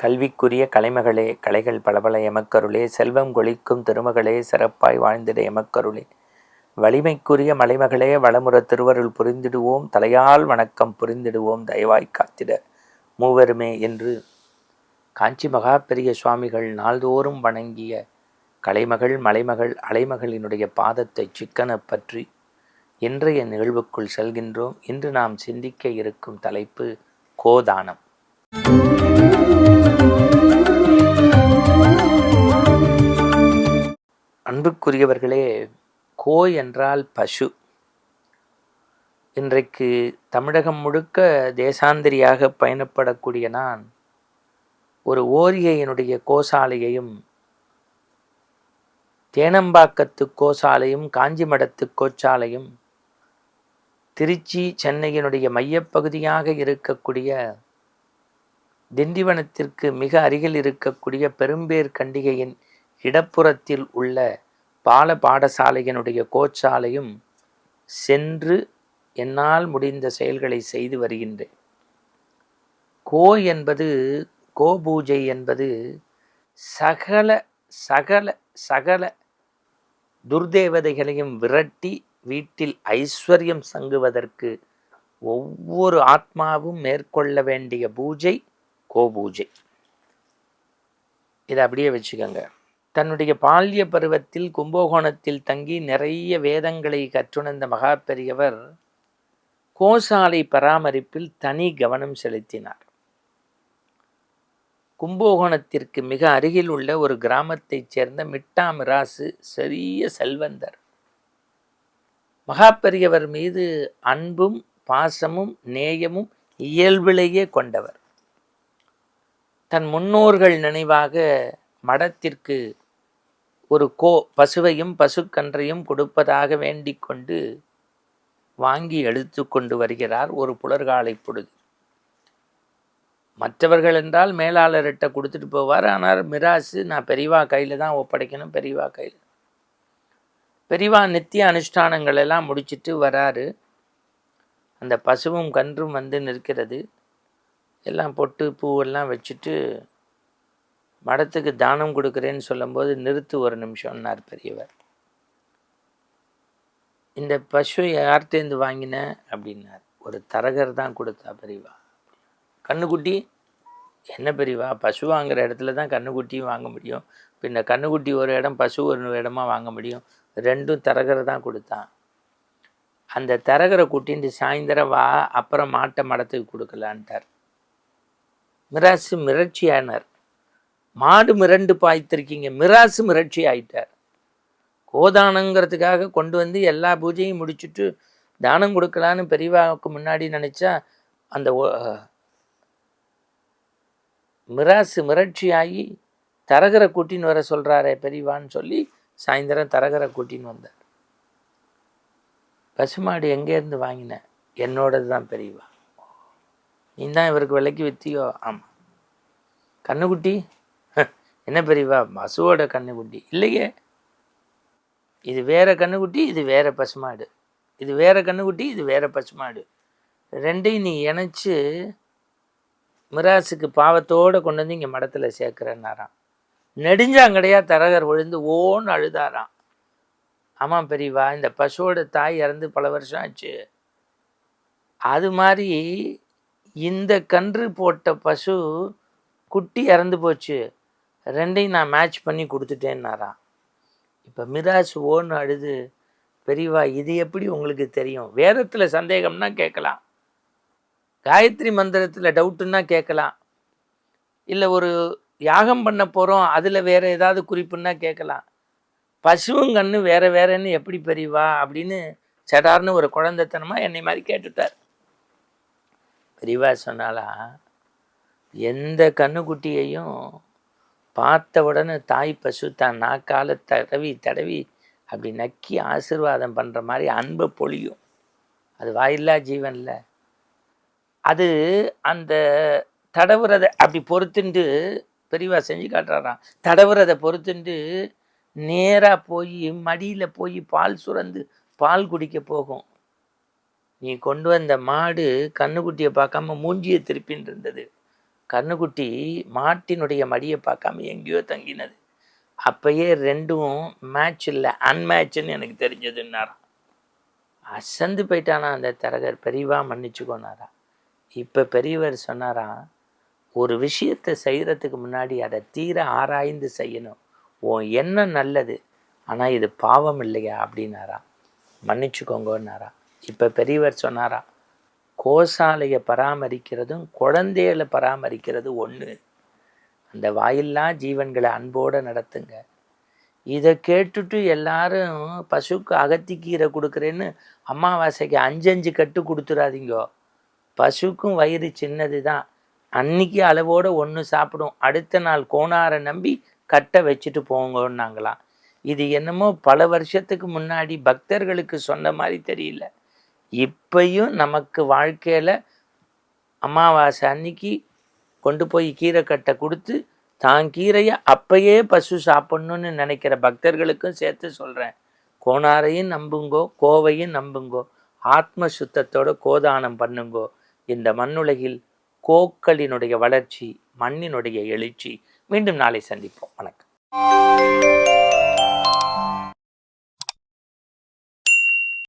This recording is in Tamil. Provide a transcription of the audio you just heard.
கல்விக்குரிய கலைமகளே கலைகள் பலபல எமக்கருளே செல்வம் கொளிக்கும் திருமகளே சிறப்பாய் வாழ்ந்திட எமக்கருளே. வலிமைக்குரிய மலைமகளே வளமுற திருவருள் புரிந்திடுவோம் தலையால் வணக்கம் புரிந்திடுவோம் தயவாய் காத்திட. மூவருமே என்று காஞ்சி மகா பெரிய சுவாமிகள் நாள்தோறும் வணங்கிய கலைமகள் மலைமகள் அலைமகளினுடைய பாதத்தை சிக்கன பற்றி இன்றைய நிகழ்வுக்குள் செல்கின்றோம். இன்று நாம் சிந்திக்க இருக்கும் தலைப்பு கோதானம். அன்புக்குரியவர்களே கோ என்றால் பசு. இன்றைக்கு தமிழகம் முழுக்க தேசாந்திரியாக பயணப்படக்கூடிய நான் ஒரு ஓரிகையினுடைய கோசாலையையும் தேனம்பாக்கத்து கோசாலையும் காஞ்சிமடத்து கோச்சாலையும் திருச்சி சென்னையினுடைய மையப்பகுதியாக இருக்கக்கூடிய திண்டிவனத்திற்கு மிக அருகில் இருக்கக்கூடிய பெரும்பேர் கண்டிகையின் இடப்புறத்தில் உள்ள பால பாடசாலையினுடைய கோச்சாலையும் சென்று என்னால் முடிந்த செயல்களை செய்து வருகின்றேன். கோ என்பது கோபூஜை என்பது சகல சகல சகல துர்தேவதைகளையும் விரட்டி வீட்டில் ஐஸ்வர்யம் சங்குவதற்கு ஒவ்வொரு ஆத்மாவும் மேற்கொள்ள வேண்டிய பூஜை கோபூஜை இதை அப்படியே வச்சுக்கோங்க. தன்னுடைய பால்ய பருவத்தில் கும்பகோணத்தில் தங்கி நிறைய வேதங்களை கற்றுணர்ந்த மகா பெரியவர் கோசாலை பராமரிப்பில் தனி கவனம் செலுத்தினார். கும்பகோணத்திற்கு மிக அருகில் உள்ள ஒரு கிராமத்தைச் சேர்ந்த மிட்டா மிராசு சரிய செல்வந்தர். மகாபெரியவர் மீது அன்பும் பாசமும் நேயமும் இயல்பிலேயே கொண்டவர். தன் முன்னோர்கள் நினைவாக மடத்திற்கு ஒரு கோ பசுவையும் பசுக்கன்றையும் கொடுப்பதாக வேண்டிக் கொண்டு வாங்கி எழுத்து கொண்டு வருகிறார் ஒரு புலர்காலை பொழுது. மற்றவர்கள் என்றால் மேலாளர்கிட்ட கொடுத்துட்டு போவார். ஆனால் மிராசு நான் பெரியவா கையில் தான் ஒப்படைக்கணும் பெரியவா கையில். பெரியவா நித்திய அனுஷ்டானங்கள் எல்லாம் முடிச்சிட்டு வராரு. அந்த பசுவும் கன்றும் வந்து நிற்கிறது. எல்லாம் பொட்டு பூவெல்லாம் வச்சுட்டு மடத்துக்கு தானம் கொடுக்குறேன்னு சொல்லும்போது நிறுத்து ஒரு நிமிஷம்னார் பெரியவர். இந்த பசு யார்கிட்டேருந்து வாங்கின? அப்படின்னார். ஒரு தரகர் தான் கொடுத்தா பெரியவா. கண்ணுக்குட்டி என்ன பெரியவா? பசு வாங்குற இடத்துல தான் கண்ணுக்குட்டியும் வாங்க முடியும். பின்ன கண்ணுக்குட்டி ஒரு இடம் பசு ஒரு இடமா வாங்க முடியும். ரெண்டும் தரகரை தான் கொடுத்தான். அந்த தரகரை குட்டின்ட்டு சாயந்தரம் வா அப்புறம் மாட்டை மடத்துக்கு கொடுக்கலான்ட்டார். மிராசு மிரட்சியானார். மாடு மிரண்டு பாய்த்திருக்கீங்க மிராசு மிரட்சி ஆயிட்டார். கோதானங்கிறதுக்காக கொண்டு வந்து எல்லா பூஜையும் முடிச்சுட்டு தானம் கொடுக்கலான்னு பெரியவாவுக்கு முன்னாடி நினச்சா அந்த மிராசு மிரட்சியாகி தரகரை கூட்டின்னு வர சொல்கிறாரே பெரியவான்னு சொல்லி சாயந்தரம் தரகரை கூட்டின்னு வந்தார். பசுமாடு எங்கேருந்து வாங்கினேன் என்னோடது தான் பெரியவா. நீ தான் இவருக்கு விலைக்கு வித்தியோ? ஆமாம் கண்ணுக்குட்டி என்ன பெரியவா பசுவோட கண்ணுக்குட்டி. இல்லையே. இது வேற கண்ணுக்குட்டி இது வேற பசுமாடு. இது வேற கண்ணுக்குட்டி இது வேறு பசுமாடு. ரெண்டையும் நீ இணைச்சி மிராசுக்கு பாவத்தோடு கொண்டு வந்து இங்கே மடத்தில் சேர்க்குறேன்னாராம். நெடுஞ்சாங்கடையாக தரகர் விழுந்து ஓன்னு அழுதாராம். ஆமாம் பெரியவா இந்த பசுவோட தாய் இறந்து பல வருஷம் ஆச்சு. அது மாதிரி இந்த கன்று போட்ட பசு குட்டி இறந்து போச்சு. ரெண்டையும் நான் மேட்ச் பண்ணி கொடுத்துட்டேன்னாரா? இப்போ மிராஸ் ஓன்னு அழுது பெரியவா இது எப்படி உங்களுக்கு தெரியும்? வேதத்தில் சந்தேகம்னா கேட்கலாம். காயத்ரி மந்திரத்தில் டவுட்டுன்னா கேட்கலாம். இல்லை ஒரு யாகம் பண்ண போகிறோம் அதில் வேறு ஏதாவது குறிப்புன்னா கேட்கலாம். பசுவும் கண்ணு வேறு வேறன்னு எப்படி பெரியவா? அப்படின்னு சடார்னு ஒரு குழந்தைத்தனமாக என்னை மாதிரி கேட்டுட்டார். பெரியவா சொன்னாலா எந்த கண்ணுக்குட்டியையும் பார்த்த உடனே தாய் பசு தான் நாக்கால தடவி தடவி அப்படி நக்கி ஆசிர்வாதம் பண்ணுற மாதிரி அன்பை பொழியும். அது வாயில்லா ஜீவனில். அது அந்த தடவுறதை அப்படி பொறுத்துண்டு பெரியவா செஞ்சு காட்டுறாராம். தடவுறதை பொறுத்துண்டு நேராக போய் மடியில் போய் பால் சுரந்து பால் குடிக்க போகும். நீ கொண்டு வந்த மாடு கண்ணுக்குட்டியை பார்க்காம மூஞ்சியை திருப்பின்னு இருந்தது. கண்ணுக்குட்டி மாட்டினுடைய மடியை பார்க்காம எங்கேயோ தங்கினது. அப்பயே ரெண்டும் மேட்ச் இல்லை அன்மேட்ச்னு எனக்கு தெரிஞ்சதுன்னாராம். அசந்து போயிட்டானா அந்த தரகர் பெரியவா மன்னிச்சுக்கோனாரா. இப்போ பெரியவர் சொன்னாராம் ஒரு விஷயத்தை செய்கிறதுக்கு முன்னாடி அதை தீர ஆராய்ந்து செய்யணும். உன் என்ன நல்லது ஆனால் இது பாவம் இல்லையா? அப்படின்னாரா மன்னிச்சுக்கோங்கன்னாரா இப்போ பெரியவர் சொன்னாரா கோசாலையை பராமரிக்கிறதும் குழந்தைகளை பராமரிக்கிறது ஒன்று அந்த வாயில்லா ஜீவன்களை அன்போடு நடத்துங்க. இதை கேட்டுட்டு எல்லாரும் பசுக்கு அகத்திக்கீரை கொடுக்குறேன்னு அமாவாசைக்கு அஞ்சஞ்சு கட்டு கொடுத்துடாதீங்கோ பசுக்கும் வயிறு சின்னது தான் அன்னைக்கு அளவோடு ஒன்று சாப்பிடும். அடுத்த நாள் கோணாரை நம்பி கட்டை வச்சுட்டு போங்கன்னாங்களாம். இது என்னமோ பல வருஷத்துக்கு முன்னாடி பக்தர்களுக்கு சொன்ன மாதிரி தெரியல. இப்பையும் நமக்கு வாழ்க்கையில் அமாவாசை அன்னைக்கு கொண்டு போய் கீரை கட்டை கொடுத்து தான் கீரையை அப்பயே பசு சாப்பிட்ணுன்னு நினைக்கிற பக்தர்களுக்கும் சேர்த்து சொல்கிறேன் கோணாரையும் நம்புங்கோ கோவையும் நம்புங்கோ ஆத்ம சுத்தத்தோட கோதானம் பண்ணுங்கோ. இந்த மண்ணுலகில் கோக்களினுடைய வளர்ச்சி மண்ணினுடைய எழுச்சி. மீண்டும் நாளை சந்திப்போம். வணக்கம்.